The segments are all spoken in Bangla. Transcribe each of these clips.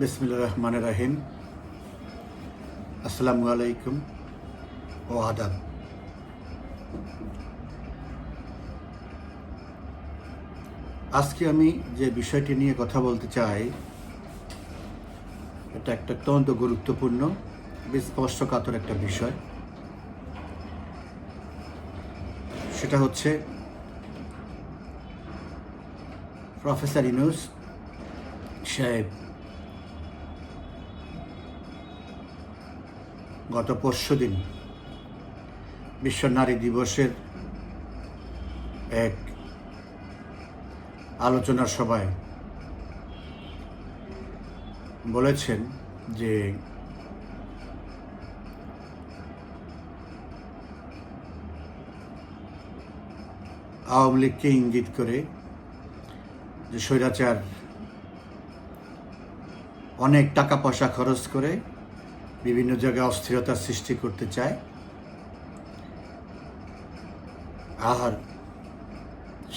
বিসমিল্লা রহমান রাহিম আসসালামু আলাইকুম ও আদাব আজকে আমি যে বিষয়টি নিয়ে কথা বলতে চাই, এটা একটা অত্যন্ত গুরুত্বপূর্ণ স্পর্শকাতর একটা বিষয়। সেটা হচ্ছে প্রফেসর ইনুস সাহেব। গত পরশু দিন বিশ্ব নারী দিবসের এক আলোচনা সভায় বলেছেন যে আওয়ামী লীগকে ইঙ্গিত করে যে স্বৈরাচার অনেক টাকা পয়সা খরচ করে বিভিন্ন জায়গায় অস্থিরতার সৃষ্টি করতে চায়। আর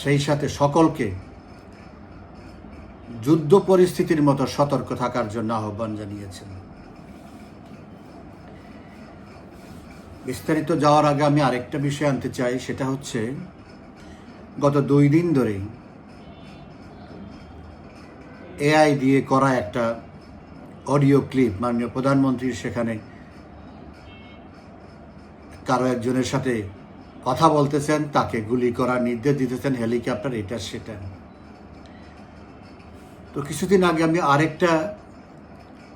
সেই সাথে সকলকে যুদ্ধ পরিস্থিতির মতো সতর্ক থাকার জন্য আহ্বান জানিয়েছেন। বিস্তারিত যাওয়ার আগে আমি আরেকটা বিষয় আনতে চাই, সেটা হচ্ছে গত দুই দিন ধরে এআই দিয়ে করা একটা অডিও ক্লিপ মাননীয় প্রধানমন্ত্রীর সেখানে। কারও একজনের সাথে কথা বলতেছেন, তাকে গুলি করার নির্দেশ দিতেছেন, হেলিকপ্টার এটা সেটা। তো কিছুদিন আগে আমি আরেকটা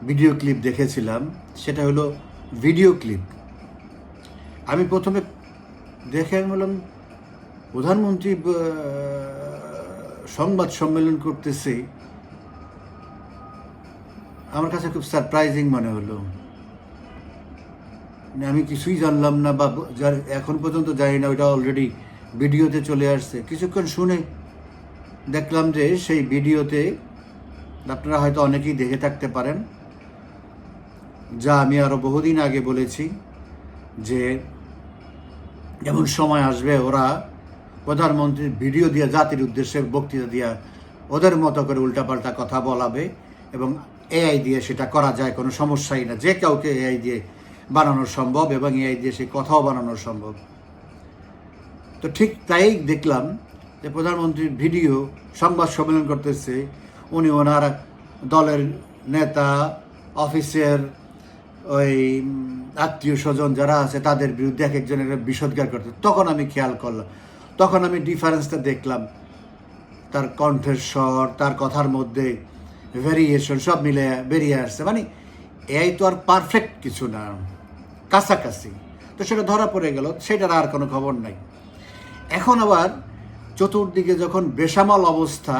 ভিডিও ক্লিপ দেখেছিলাম, সেটা হলো ভিডিও ক্লিপ। আমি প্রথমে দেখে আমি বললাম, প্রধানমন্ত্রী সংবাদ সম্মেলন করতেছে আমার কাছে খুব সারপ্রাইজিং মনে হলো। মানে আমি কিছুই জানলাম না বা যার এখন পর্যন্ত জানি না ওটা অলরেডি ভিডিওতে চলে আসছে। কিছুক্ষণ শুনে দেখলাম যে সেই ভিডিওতে আপনারা হয়তো অনেকেই দেখে থাকতে পারেন, যা আমি আরও বহুদিন আগে বলেছি যে এমন সময় আসবে, ওরা প্রধানমন্ত্রীর ভিডিও দিয়ে, জাতির উদ্দেশ্যে বক্তৃতা দিয়া ওদের মতো করে উল্টাপাল্টা কথা বলাবে এবং এআই দিয়ে সেটা করা যায়, কোনো সমস্যাই না। যে কাউকে এআই দিয়ে বানানো সম্ভব এবং এআই দিয়ে সে কথাও বানানো সম্ভব। তো ঠিক তাই দেখলাম যে প্রধানমন্ত্রীর ভিডিও, সংবাদ সম্মেলন করতেছে, উনি ওনার দলের নেতা, অফিসের ওই আত্মীয় স্বজন যারা আছে, তাদের বিরুদ্ধে এক একজনের বিষোদ্গার করতে। তখন আমি খেয়াল করলাম, তখন আমি ডিফারেন্সটা দেখলাম। তার কণ্ঠের স্বর, তার কথার মধ্যে ভেরিয়েশন সব মিলে বেরিয়ে আসছে। মানে এই তো আর পারফেক্ট কিছু না, কাছাকাছি। তো সেটা ধরা পড়ে গেল, সেটার আর কোনো খবর নাই। এখন আবার চতুর্দিকে যখন বেসামাল অবস্থা,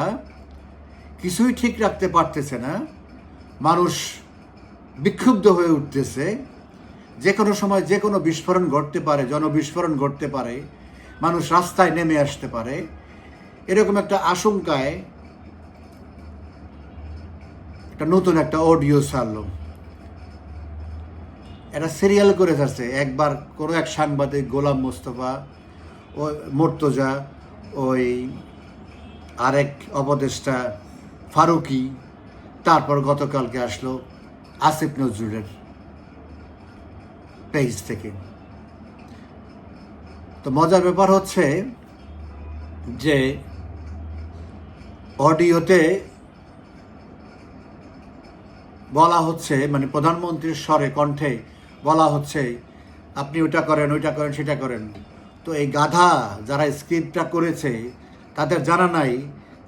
কিছুই ঠিক রাখতে পারতেছে না, মানুষ বিক্ষুব্ধ হয়ে উঠতেছে। যে কোনো সময় যে কোনো বিস্ফোরণ ঘটতে পারে, জনবিস্ফোরণ ঘটতে পারে, মানুষ রাস্তায় নেমে আসতে পারে। এরকম একটা আশঙ্কায় একটা নতুন একটা অডিও ছাড়লো। এটা সিরিয়াল করে যাচ্ছে একবার কোনো এক সাংবাদিক, গোলাম মোস্তফা, ও মর্তজা, ওই আরেক অপদেষ্টা ফারুকি, তারপর গতকালকে আসলো আসিফ নজরুলের পেজ থেকে। তো মজার ব্যাপার হচ্ছে যে অডিওতে বলা হচ্ছে মানে প্রধানমন্ত্রীর স্বরে, কণ্ঠে বলা হচ্ছে, আপনি ওটা করেন, ওইটা করেন, সেটা করেন। তো এই গাধা যারা স্ক্রিপ্টটা করেছে, তাদের জানা নাই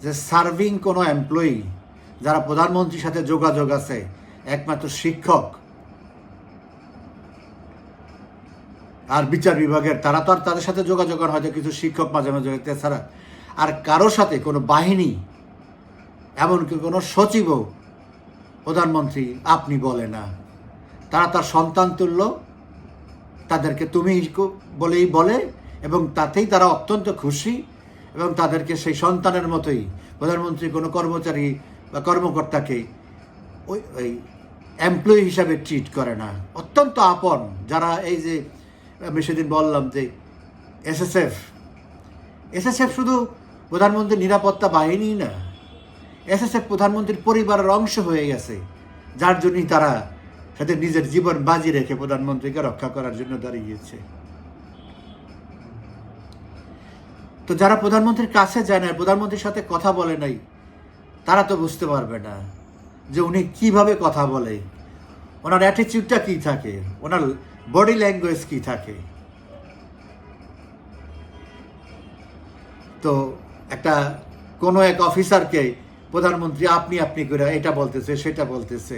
যে সার্ভিং কোনো এমপ্লয়ি, যারা প্রধানমন্ত্রীর সাথে যোগাযোগ আছে, একমাত্র শিক্ষক আর বিচার বিভাগের, তারা তো আর তাদের সাথে যোগাযোগ আর হয়তো কিছু শিক্ষক মাঝে মাঝে, এছাড়া আর কারও সাথে কোনো বাহিনী, এমনকি কোনো সচিবও প্রধানমন্ত্রী, আপনি বলে না। তারা তার সন্তান তুল্য, তাদেরকে তুমি বলেই বলে, এবং তাতেই তারা অত্যন্ত খুশি, এবং তাদেরকে সেই সন্তানের মতোই, প্রধানমন্ত্রী কোনো কর্মচারী বা কর্মকর্তাকে ওই ওই এমপ্লয়ি হিসাবে ট্রিট করে না। অত্যন্ত আপন। যারা এই যে, আমি সেদিন বললাম যে এসএসএফ এসএসএফ শুধু প্রধানমন্ত্রীর নিরাপত্তা বাহিনী না এসএসএফ প্রধানমন্ত্রীর পরিবারের অংশ হয়ে গেছে, যার জন্যই তারা তাদের নিজের জীবন বাজি রেখে প্রধানমন্ত্রীকে রক্ষা করার জন্য দাঁড়িয়েছে। তো যারা প্রধানমন্ত্রীর কাছে যায় না প্রধানমন্ত্রীর সাথে কথা বলে নাই, তারা তো বুঝতে পারবে না যে উনি কীভাবে কথা বলে। ওনার অ্যাটিটিউডটা কি থাকে? ওনার বডি ল্যাঙ্গুয়েজ কি থাকে? তো একটা কোনো এক অফিসারকে প্রধানমন্ত্রী, আপনি আপনি করে এটা বলতেছে, সেটা বলতেছে।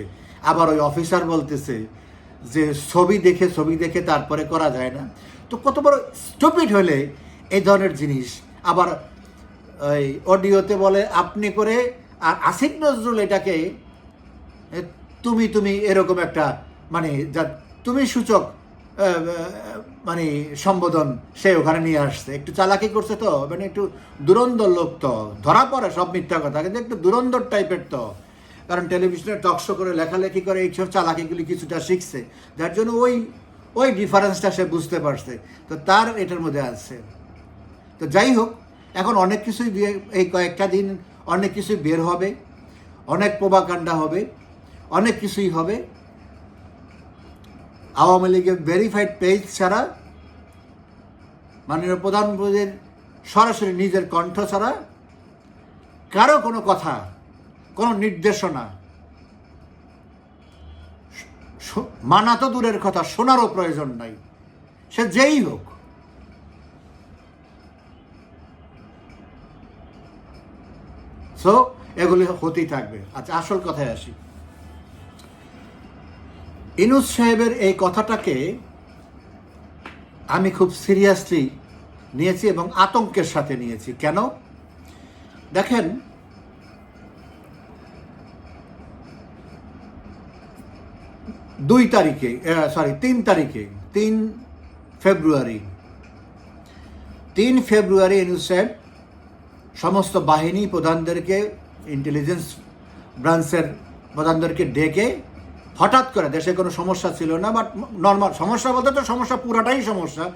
আবার ওই অফিসার বলতেছে যে ছবি দেখে ছবি দেখে তারপরে করা যায় না। তো কত বড় স্টুপিড হলে এই ধরনের জিনিস। আবার ওই অডিওতে বলে, আপনি করে আর আসিফ নজরুল এটাকে তুমি তুমি এরকম একটা মানে যা, তুমি সূচক মানে সম্বোধন সে ওখানে নিয়ে আসছে। একটু চালাকি করছে তো মানে একটু দুরন্দর লোক তো, ধরা পড়ে সব মিথ্যা কথা, কিন্তু একটু দুরন্দর টাইপের তো। কারণ টেলিভিশনে টকশো করে, লেখালেখি করে, এইসব চালাকিগুলি কিছুটা শিখছে। যার জন্য ওই ওই ডিফারেন্সটা সে বুঝতে পারছে। তো তার এটার মধ্যে আছে। তো যাই হোক, এখন অনেক কিছুই এই কয়েকটা দিন অনেক কিছুই বের হবে, অনেক প্রবাকাণ্ডা হবে, অনেক কিছুই হবে। আওয়ামী লীগের ভেরিফাইড পেজ ছাড়া, মাননীয় প্রধানমন্ত্রীর সরাসরি নিজের কণ্ঠ ছাড়া কারও কোনো কথা, কোনো নির্দেশনা মানা তো দূরের কথা, শোনারও প্রয়োজন নাই। সে যেই হোক সো এগুলি হতেই থাকবে। আচ্ছা আসল কথায় আসি। ইনুস সাহেবের এই কথাটাকে আমি খুব সিরিয়াসলি নিয়েছি এবং আতঙ্কের সাথে নিয়েছি। কেন? দেখেন, দুই তারিখে সরি তিন তারিখে, তিন ফেব্রুয়ারি তিন ফেব্রুয়ারি ইনুস সাহেব সমস্ত বাহিনী প্রধানদেরকে ইন্টেলিজেন্স ব্রাঞ্চের প্রধানদেরকে ডেকে হঠাৎ করে দেশে কোনো সমস্যা ছিল না বাট নর্মাল সমস্যা বলতে তো সমস্যা পুরাটাই সমস্যা।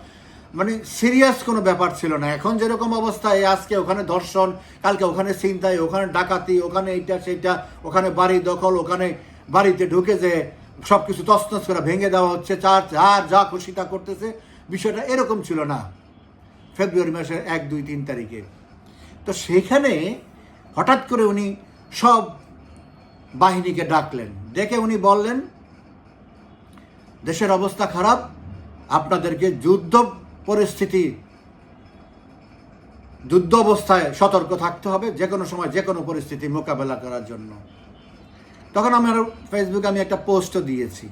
মানে সিরিয়াস কোনো ব্যাপার ছিল না। এখন যেরকম অবস্থায় আজকে ওখানে ধর্ষণ, কালকে ওখানে ছিনতাই, ওখানে ডাকাতি, ওখানে এইটা সেইটা, ওখানে বাড়ি দখল, ওখানে বাড়িতে ঢুকে যে সব কিছু তছনছ করে ভেঙে দেওয়া হচ্ছে চার আর যা খুশি তা করতেছে, বিষয়টা এরকম ছিল না ফেব্রুয়ারি মাসের এক, দুই, তিন তারিখে। তো সেখানে হঠাৎ করে উনি সব বাহিনীকে ডাকলেন। ডেকে উনি বললেন, দেশের অবস্থা খারাপ, আপনাদেরকে যুদ্ধ পরিস্থিতি, যুদ্ধ অবস্থায় সতর্ক থাকতে হবে যে কোনো সময় যে কোনো পরিস্থিতি মোকাবেলা করার জন্য। তখন আমার ফেসবুকে আমি একটা পোস্টও দিয়েছি,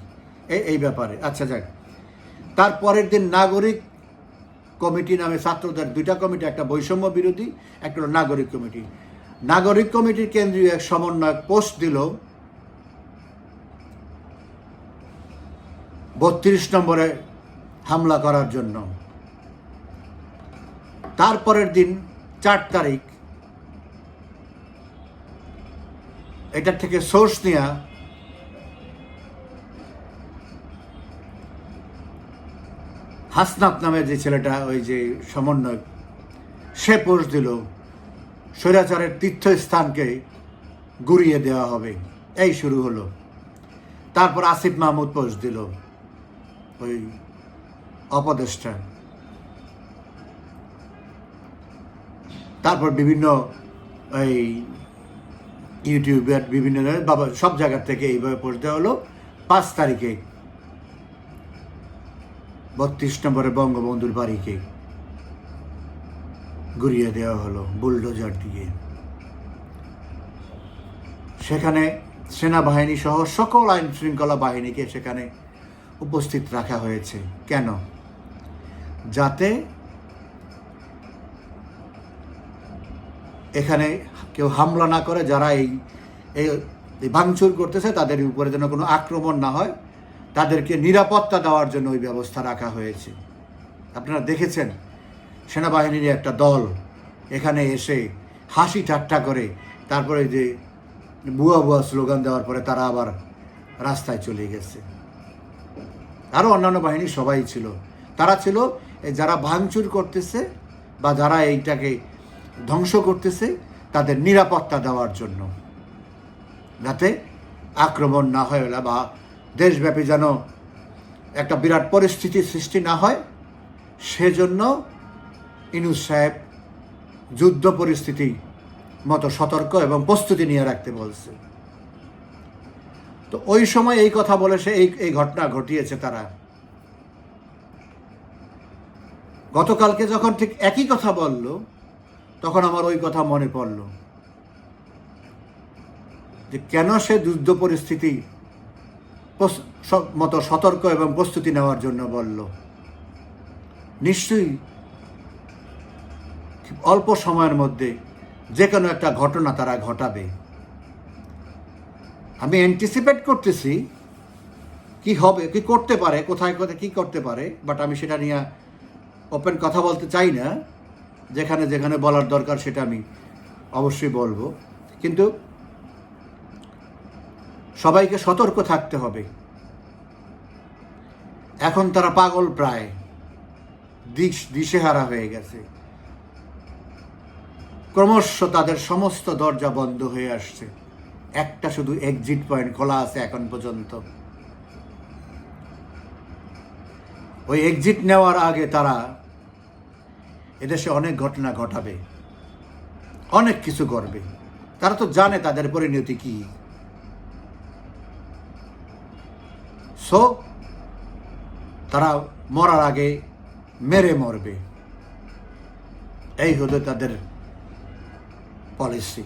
এই এই ব্যাপারে। আচ্ছা যাক। তার পরের দিন নাগরিক কমিটি নামে ছাত্রদের দুইটা কমিটি, একটা বৈষম্য বিরোধী, একটা নাগরিক কমিটি। নাগরিক কমিটির কেন্দ্রীয় এক সমন্বয়ক পোস্ট দিল বত্রিশ নম্বরে হামলা করার জন্য। তারপরের দিন চার তারিখ এটার থেকে সোর্স নেওয়া হাসনাত নামে যে ছেলেটা, ওই যে সমন্বয় সে পোস্ট দিল, স্বৈরাচারের তীর্থস্থানকে গুড়িয়ে দেওয়া হবে। এই শুরু হলো। তারপর আসিফ মাহমুদ পোস্ট দিল। ওই অপদেষ্টা তারপর বিভিন্ন এই ইউটিউবের বিভিন্ন বাবা, সব জায়গার থেকে এইভাবে দেওয়া হলো। পাঁচ তারিখে বত্রিশ নম্বরে বঙ্গবন্ধুর বাড়িকে ঘুরিয়ে দেওয়া হলো বুলডোজার দিয়ে। সেখানে সেনাবাহিনী সহ সকল আইন শৃঙ্খলা বাহিনীকে সেখানে উপস্থিত রাখা হয়েছে। কেন? যাতে এখানে কেউ হামলা না করে, যারা এই, এই- ভাঙচুর করতেছে, তাদের উপরে যেন কোনো আক্রমণ না হয়, তাদেরকে নিরাপত্তা দেওয়ার জন্য ওই ব্যবস্থা রাখা হয়েছে। আপনারা দেখেছেন, সেনাবাহিনীর একটা দল এখানে এসে হাসি ঠাট্টা করে, তারপরে যে বুয়া বুয়া স্লোগান দেওয়ার পরে তারা আবার রাস্তায় চলে গেছে। আরও অন্যান্য বাহিনী সবাই ছিল। তারা ছিল যারা ভাঙচুর করতেছে বা যারা এইটাকে ধ্বংস করতেছে তাদের নিরাপত্তা দেওয়ার জন্য। যাতে আক্রমণ না হয় বা দেশব্যাপী যেন একটা বিরাট পরিস্থিতির সৃষ্টি না হয়, সেজন্য ইনুস সাহেব যুদ্ধ পরিস্থিতি মতো সতর্ক এবং প্রস্তুতি নিয়ে রাখতে বলছে। তো ওই সময় এই কথা বলে সে এই এই ঘটনা ঘটিয়েছে তারা। গতকালকে যখন ঠিক একই কথা বলল, তখন আমার ওই কথা মনে পড়ল। যে কেন সে যুদ্ধ পরিস্থিতি প্রস- মতো সতর্ক এবং প্রস্তুতি নেওয়ার জন্য বলল। নিশ্চয়ই অল্প সময়ের মধ্যে যে কোনো একটা ঘটনা তারা ঘটাবে। আমি অ্যান্টিসিপেট করতেছি কি হবে, কি করতে পারে, কোথায় কোথায়, কি করতে পারে বাট আমি সেটা নিয়ে ওপেন কথা বলতে চাই না। যেখানে যেখানে বলার দরকার সেটা আমি অবশ্যই বলব। কিন্তু সবাইকে সতর্ক থাকতে হবে। এখন তারা পাগল প্রায়। দিশ, দিশেহারা হয়ে গেছে। ক্রমশ তাদের সমস্ত দরজা বন্ধ হয়ে আসছে। একটা শুধু এক্সিট পয়েন্ট খোলা আছে এখন পর্যন্ত। ওই এক্সিট নেওয়ার আগে তারা এদেশে অনেক ঘটনা ঘটাবে, অনেক কিছু করবে। তারা তো জানে তাদের পরিণতি কি। সো তারা মরার আগে মেরে মরবে। এই হলো তাদের পলিসি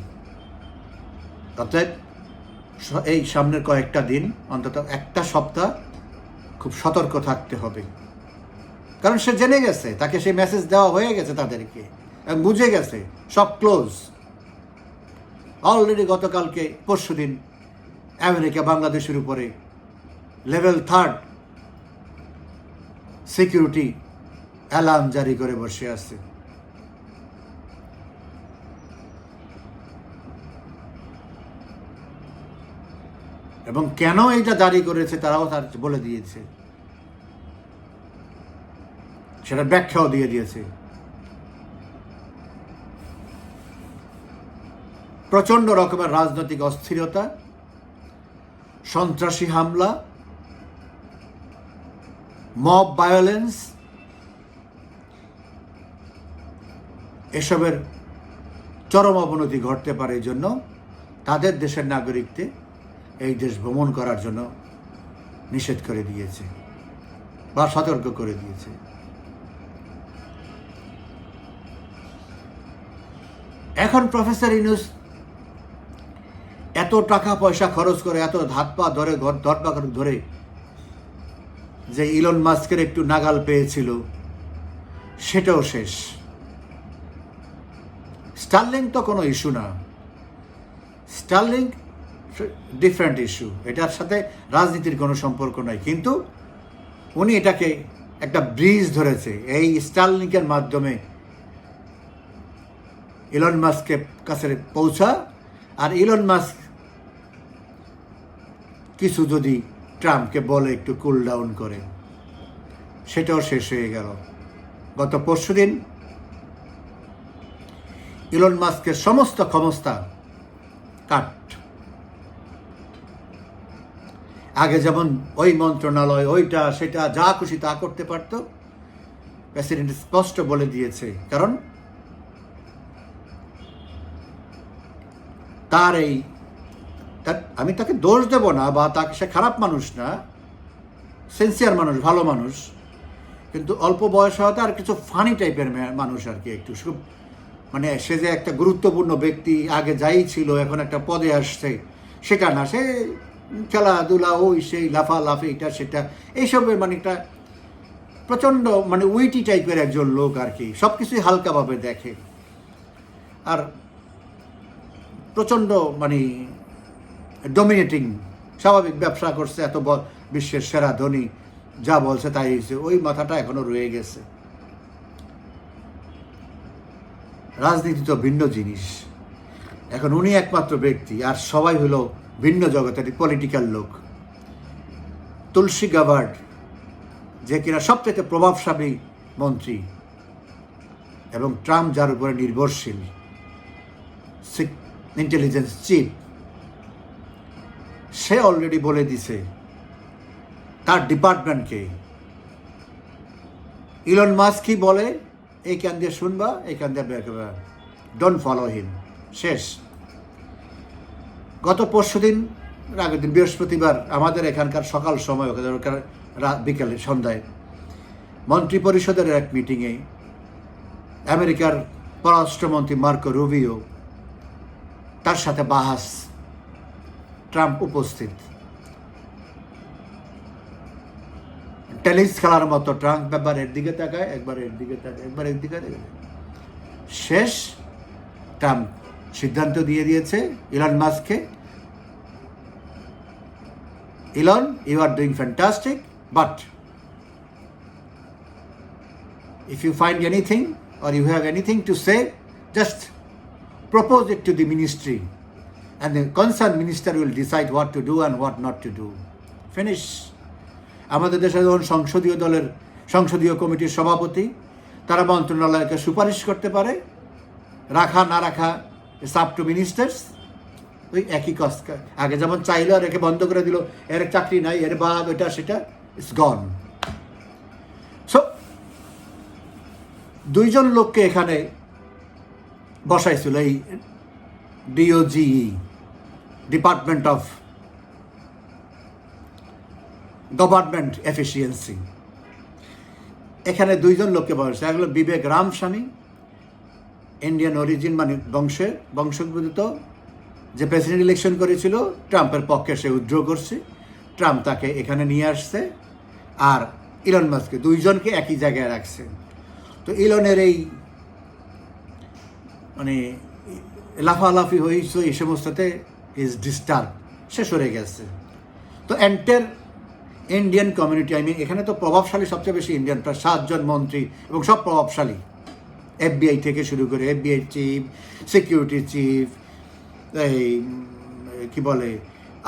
স- এই সামনের কয়েকটা দিন অন্তত একটা সপ্তাহ খুব সতর্ক থাকতে হবে। কারণ সে জেনে গেছে, তাকে সেই মেসেজ দেওয়া হয়ে গেছে তাদেরকে এবং বুঝে গেছে, সব ক্লোজ অলরেডি গতকালকে, পরশু দিন আমেরিকা, বাংলাদেশের উপরে লেভেল থার্ড সিকিউরিটি অ্যালার্ম জারি করে বসে আছে। এবং কেন এইটা জারি করেছে তারাও তার বলে দিয়েছে। সেটা ব্যাখ্যাও দিয়ে দিয়েছে। প্রচণ্ড রকমের রাজনৈতিক অস্থিরতা, সন্ত্রাসী হামলা, মব ভায়োলেন্স, এসবের চরম অবনতি ঘটতে পারে এই জন্য তাদের দেশের নাগরিকদের এই দেশ ভ্রমণ করার জন্য নিষেধ করে দিয়েছে বা সতর্ক করে দিয়েছে। এখন প্রফেসর ইনুস এত টাকা পয়সা খরচ করে, এত হাত পা ধরে ধরপা ধরে যে ইলন মাস্কের একটু নাগাল পেয়েছিল, সেটাও শেষ। স্টারলিং তো কোনো ইস্যু না। স্টারলিং ডিফারেন্ট ইস্যু এটার সাথে রাজনীতির কোনো সম্পর্ক নাই। কিন্তু উনি এটাকে একটা ব্রিজ ধরেছে। এই স্টারলিংকের মাধ্যমে ইলন মাস্কের কাছে পৌঁছা। আর ইলন মাস্ক কিছু যদি ট্রাম্পকে বলে একটু কুল ডাউন করে, সেটাও শেষ হয়ে গেল। গত পরশু দিন ইলন মাস্কের সমস্ত ক্ষমতা কাট। আগে যেমন ওই মন্ত্রণালয়, ওইটা, সেটা, যা খুশি তা করতে পারতো। প্রেসিডেন্ট স্পষ্ট বলে দিয়েছে, কারণ তার এই আমি তাকে দোষ দেব না বা তাকে সে খারাপ মানুষ না সেন্সিয়ার মানুষ, ভালো মানুষ, কিন্তু অল্প বয়স হওয়াতে আর কিছু ফানি টাইপের মানুষ আর কি একটু, খুব মানে সে যে একটা গুরুত্বপূর্ণ ব্যক্তি, আগে যাই ছিল, এখন একটা পদে আসছে সেটা না, সে খেলাধুলা, ওই সেই লাফা লাফি এটা সেটা, এইসবের মানে একটা প্রচণ্ড মানে উইটি টাইপের একজন লোক আর কি। সব কিছুই হালকাভাবে দেখে। আর প্রচণ্ড মানে ডমিনেটিং স্বাভাবিক ব্যবসা করছে এত বিশ্বের সেরা ধনী, যা বলছে তাই হয়েছে। ওই মাথাটা এখনও রয়ে গেছে। রাজনীতি তো ভিন্ন জিনিস। এখন উনি একমাত্র ব্যক্তি, আর সবাই হলো ভিন্ন জগতের পলিটিক্যাল লোক। তুলসী গাবার্ড যে কিনা সবচেয়ে প্রভাবশালী মন্ত্রী এবং ট্রাম্প যার উপরে নির্ভরশীল ইন্টেলিজেন্স চিফ সে অলরেডি বলে দিছে, তার ডিপার্টমেন্টকে ইলন মাস্ক কি বলে? এই দিয়ে শুনবা, এই কান দিয়ে ডোন্ট ফলো হিম শেষ। গত পরশু দিন, আগের দিন বৃহস্পতিবার আমাদের এখানকার সকাল সময় ওখানকার বিকেলে সন্ধ্যায় মন্ত্রী পরিষদের এক মিটিংয়ে আমেরিকার পররাষ্ট্রমন্ত্রী মার্কো রুবিও, তার সাথে বাহাস, ট্রাম্প উপস্থিত। টেনিস খেলার মতো ট্রাম্প একবার এর দিকে তাকায়, একবার এর দিকে তাকায়, একবার এর দিকে শেষ, ট্রাম্প সিদ্ধান্ত দিয়ে দিয়েছে ইলন মাস্কে Elon you are doing fantastic but if you find anything or you have anything to say just propose it to the ministry and the concern minister will decide what to do and what not to do finish আমাদের দেশে যখন সংসদীয় দলের, সংসদীয় কমিটির সভাপতি, তারা মন্ত্রণালয়কে সুপারিশ করতে পারে। রাখা না রাখা সাব টু মিনিস্টার্স ওই একই কষ্ট আগে যেমন চাইলো আর একে বন্ধ করে দিল, এর চাকরি নাই, এর বাদ ওইটা সেটা ইটস গন সো দুইজন লোককে এখানে বসাইছিল এই DOGE department of government efficiency এখানে দুইজন লোককে বসাইছে, এক হলো বিবেক রামস্বামী ইন্ডিয়ান অরিজিন মানে বংশে, বংশোদ্ভূত। যে প্রেসিডেন্ট ইলেকশন করেছিল ট্রাম্পের পক্ষে সে উইথড্র করছে। ট্রাম্প তাকে এখানে নিয়ে আসছে। আর ইলন মাস্ককে দুইজনকে একই জায়গায় রাখছে। তো ইলনের এই মানে লাফালাফি হয়েছে এই সমস্ততে ইজ ডিস্টার্ব সে সরে গেছে। তো entire Indian community I mean এখানে তো প্রভাবশালী সবচেয়ে বেশি ইন্ডিয়ান প্রায় সাতজন মন্ত্রী এবং সব প্রভাবশালী। এফবিআই থেকে শুরু করে এফবিআই চিফ সিকিউরিটি চিফ এই, কি বলে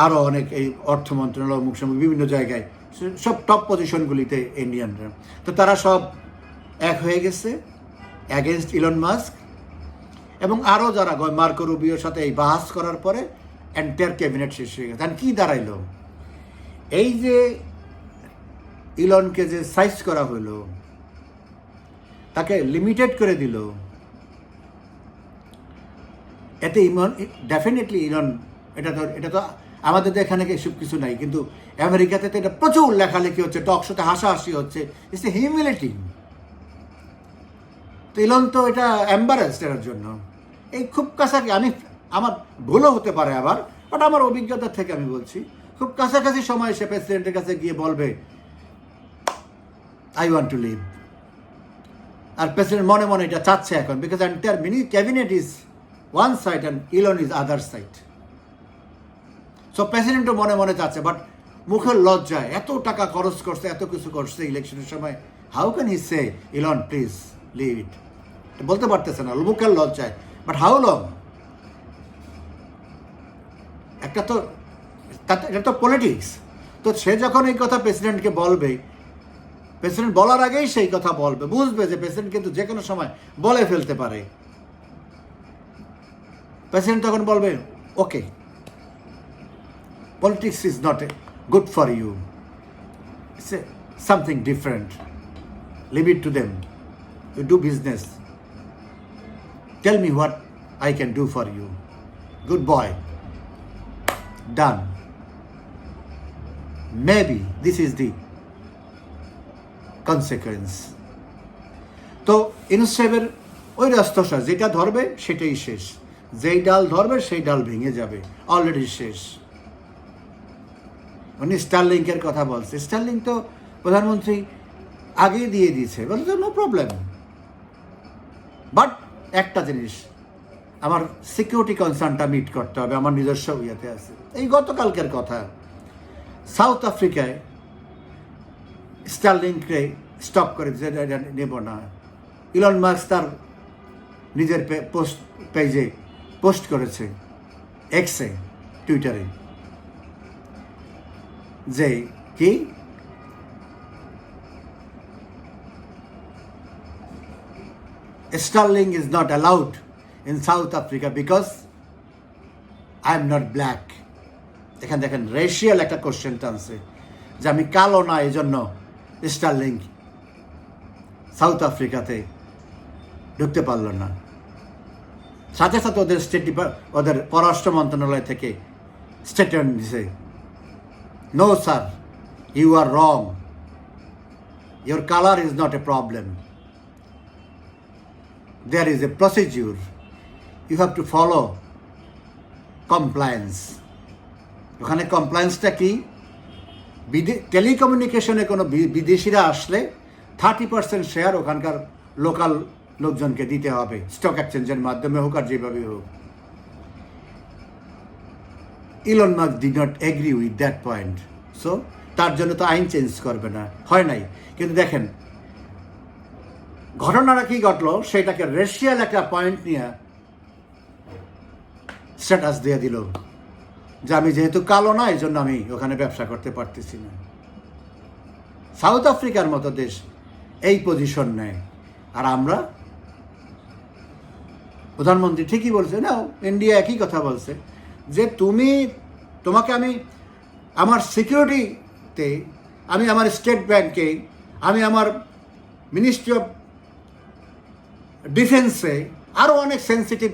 আরও অনেক এই অর্থ মন্ত্রণালয় মুখসামুখ বিভিন্ন জায়গায়। সব টপ পজিশনগুলিতে ইন্ডিয়ানরা তো তারা সব এক হয়ে গেছে অ্যাগেনস্ট ইলন মাস্ক এবং আরও যারা মার্কো রুবিওর সাথে এই বাহাস করার পরে এন্টার ক্যাবিনেট শেষ হয়ে গেছে। কী দাঁড়াইলো? এই যে ইলনকে যে সাইজ করা হলো তাকে লিমিটেড করে দিল। এতে ইমন ডেফিনেটলি ইলন এটা তো এটা তো আমাদের তো এখানে এসব কিছু নাই, কিন্তু আমেরিকাতে তো এটা প্রচুর লেখালেখি হচ্ছে টক শোতে হাসাহাসি হচ্ছে ইটস এ হিউমিলিটি তো ইলন তো এটা অ্যাম্বারেসড এটার জন্য। এই খুব কাছাকাছি, আমি, আমার ভুলও হতে পারে আবার বাট আমার অভিজ্ঞতা থেকে আমি বলছি, খুব কাছাকাছি সময় সে প্রেসিডেন্টের কাছে গিয়ে বলবে আই ওয়ান্ট টু লিভ আর প্রেসিডেন্ট মনে মনে এটা চাচ্ছে এখন because entire mini cabinet is one side and Elon is other side so প্রেসিডেন্টও মনে মনে চাচ্ছে বাট মুখের লজ্জায় এত টাকা খরচ করছে, এত কিছু করছে ইলেকশনের সময়। How can he say Elon please leave it বলতে পারতেছে না, মুখের লজ্জায়। বাট হাউ লং একটা তো এটা তো পলিটিক্স তো সে যখন এই কথা প্রেসিডেন্টকে বলবে প্রেসিডেন্ট বলার আগেই সেই কথা বলবে। বুঝবে যে প্রেসিডেন্ট কিন্তু যে কোনো সময় বলে ফেলতে পারে। প্রেসিডেন্ট তখন বলবে okay politics is not a good for you something different leave it to them you do business tell me what I can do for you good boy done maybe this is the consequence. তো ইনস্টেবের ওই রাস্তসা যেটা ধরবে সেটাই শেষ। যেই ডাল ধরবে সেই ডাল ভেঙে যাবে অলরেডি শেষ। উনি স্টারলিংকের কথা বলছে। স্টারলিং তো প্রধানমন্ত্রী আগেই দিয়ে দিয়েছে বলছে নো প্রবলেম বাট একটা জিনিস, আমার সিকিউরিটি কনসার্নটা মিট করতে হবে, আমার নিজস্ব ইয়েতে আছে। এই গতকালকের কথা। সাউথ আফ্রিকায় স্টারলিংকে স্টপ করে নেব না। ইলন মার্কস তার নিজের পোস্ট পেজে পোস্ট করেছে এক্সে টুইটারে যে কি? Starlink is not allowed in South Africa because I am not black এখানে দেখেন রেশিয়াল একটা কোশ্চেন টানছে যে আমি কালো না এই জন্য স্টারলিং সাউথ আফ্রিকাতে ঢুকতে পারল না। সাথে সাথে ওদের স্টেট ওদের পররাষ্ট্র মন্ত্রণালয় থেকে স্টেটমেন্ট দিছে no sir you are wrong your colour is not a problem there is a procedure. You have to follow compliance ওখানে কমপ্লায়েন্সটা কি? বিদে টেলিকমিউনিকেশনে কোনো বিদেশিরা আসলে থার্টি পার্সেন্ট শেয়ার ওখানকার লোকাল লোকজনকে দিতে হবে স্টক এক্সচেঞ্জের মাধ্যমে হোক আর যেভাবে হোক। Elon Musk did not agree with that point so তার জন্য তো আইন চেঞ্জ করবে না, হয় নাই। কিন্তু দেখেন, ঘটনাটা কি ঘটলো, সেটাকে রেশিয়াল একটা পয়েন্ট নিয়ে স্ট্যাটাস দিয়ে দিল। যে আমি যেহেতু কালো না, এই জন্য আমি ওখানে ব্যবসা করতে পারতেছি না। সাউথ আফ্রিকার মতো দেশ এই পজিশন নেয়। আর আমরা, প্রধানমন্ত্রী ঠিকই বলছে না ইন্ডিয়া একই কথা বলছে, যে তুমি, তোমাকে আমি, আমার সিকিউরিটিতে আমি আমার স্টেট ব্যাংকে আমি আমার মিনিস্ট্রি অফ ডিফেন্সে আরও অনেক সেন্সিটিভ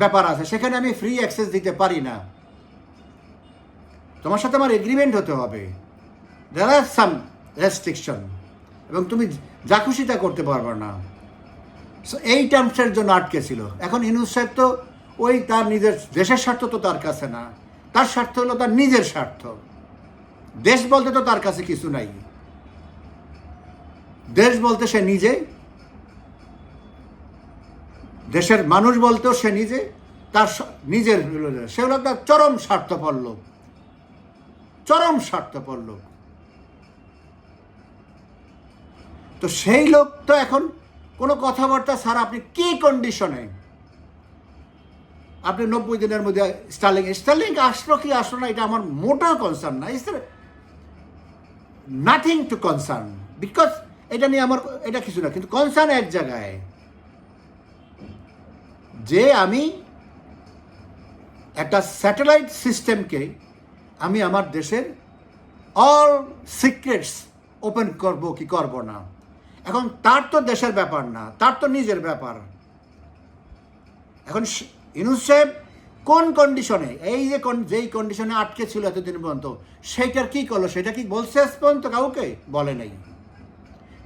ব্যাপার আছে, সেখানে আমি ফ্রি অ্যাক্সেস দিতে পারি না। তোমার সাথে আমার এগ্রিমেন্ট হতে হবে। দেয়ার আর সাম রেস্ট্রিকশন এবং তুমি যা খুশি তা করতে পারবে না। সো এই টার্মসের জন্য আটকে ছিল। এখন ইনুস সাহেব তো ওই তার নিজের দেশের স্বার্থ তো তার কাছে না। তার স্বার্থ হলো তার নিজের স্বার্থ। দেশ বলতে তো তার কাছে কিছু নাই। দেশ বলতে সে নিজে। দেশের মানুষ বলতেও সে নিজে। তার নিজের সে হলো একটা চরম স্বার্থপর লোক। চরম স্বার্থপর লোক। তো সেই লোক তো এখন কোনো কথাবার্তা ছাড়া আপনি কি কন্ডিশনে আপনি নব্বই দিনের মধ্যে স্টার্লিং স্টার্লিং আসলো কি আসলো না, এটা আমার মোটা কনসার্ন না। নাথিং টু কনসার্ন বিকজ এটা নিয়ে আমার এটা কিছু না, কিন্তু কনসার্ন এক জায়গায়। যে আমি একটা স্যাটেলাইট সিস্টেমকে আমি আমার দেশের অল সিক্রেটস ওপেন করব কি করব না। এখন তার তো দেশের ব্যাপার না, তার তো নিজের ব্যাপার। এখন স- কোন কন্ডিশনে এই যে যেই কন্ডিশনে আটকে ছিল এতদিন পর্যন্ত, সেইটার কি করল? সেটা কি বলছে পর্যন্ত কাউকে? বলে নাই।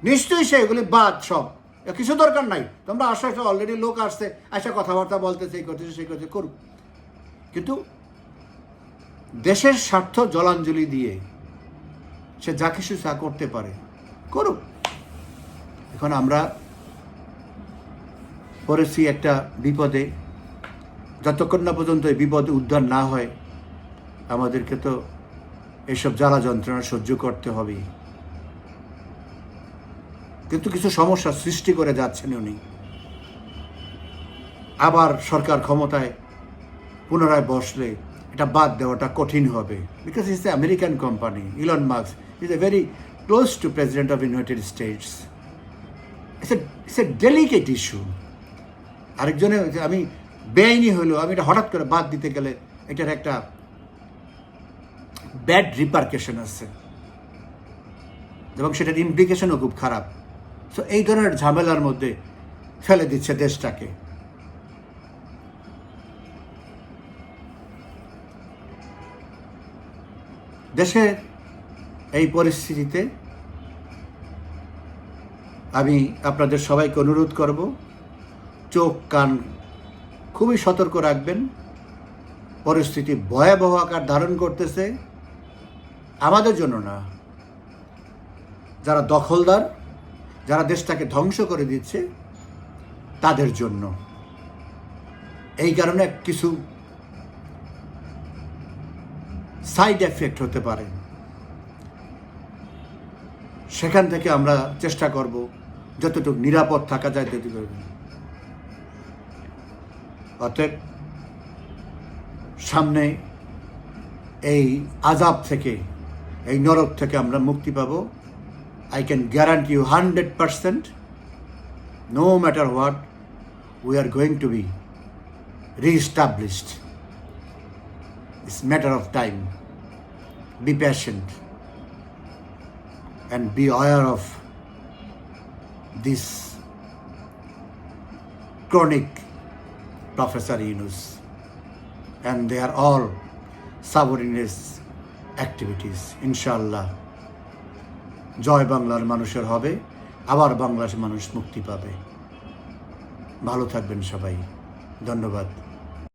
নিশ্চয়ই সেগুলি বাদ সব। কিছু দরকার নাই। তোমরা আসো অলরেডি লোক আসছে আসা কথাবার্তা বলতেছে, এই করতেছে, সেই করতেছে, করুক। কিন্তু দেশের স্বার্থ জলাঞ্জলি দিয়ে সে যা কিছু চা করতে পারে, করুক। এখন আমরা পড়েছি একটা বিপদে, যতক্ষণ না পর্যন্ত এই বিপদে উদ্ধার না হয়, আমাদেরকে তো এসব জ্বালা যন্ত্রণা সহ্য করতে হবে। কিন্তু কিছু সমস্যা সৃষ্টি করে যাচ্ছেন উনি। আবার সরকার ক্ষমতায় পুনরায় বসলে এটা বাদ দেওয়াটা কঠিন হবে। Because it's a American company Elon Musk's is a very close to president of United States it's a a delicate issue আরেকজনে, আমি বেআইনি হলো আমি এটা হঠাৎ করে বাদ দিতে গেলে এটার একটা ব্যাড রিপার্কেশন আছে। এবং সেটার ইমপ্লিকেশনও খুব খারাপ। সো এই ধরনের ঝামেলার মধ্যে ফেলে দিচ্ছে দেশটাকে। দেশের এই পরিস্থিতিতে আমি আপনাদের সবাইকে অনুরোধ করব, চোখ কান খুবই সতর্ক রাখবেন। পরিস্থিতি ভয়াবহ আকার ধারণ করতেছে। আমাদের জন্য না, যারা দখলদার, যারা দেশটাকে ধ্বংস করে দিচ্ছে, তাদের জন্য। এই কারণে কিছু সাইড এফেক্ট হতে পারে। সেখান থেকে আমরা চেষ্টা করব যতটুকু নিরাপদ থাকা যায় ততটুকু। অতএব সামনে এই আজাব থেকে, এই নরক থেকে আমরা মুক্তি পাব। I can guarantee you hundred percent no matter what we are going to be reestablished it's matter of time be patient and be aware of this chronic Professor Yunus and they are all subordinates activities ইনশাল্লাহ জয় বাংলার মানুষের হবে আবার বাংলার মানুষ মুক্তি পাবে ভালো থাকবেন সবাই ধন্যবাদ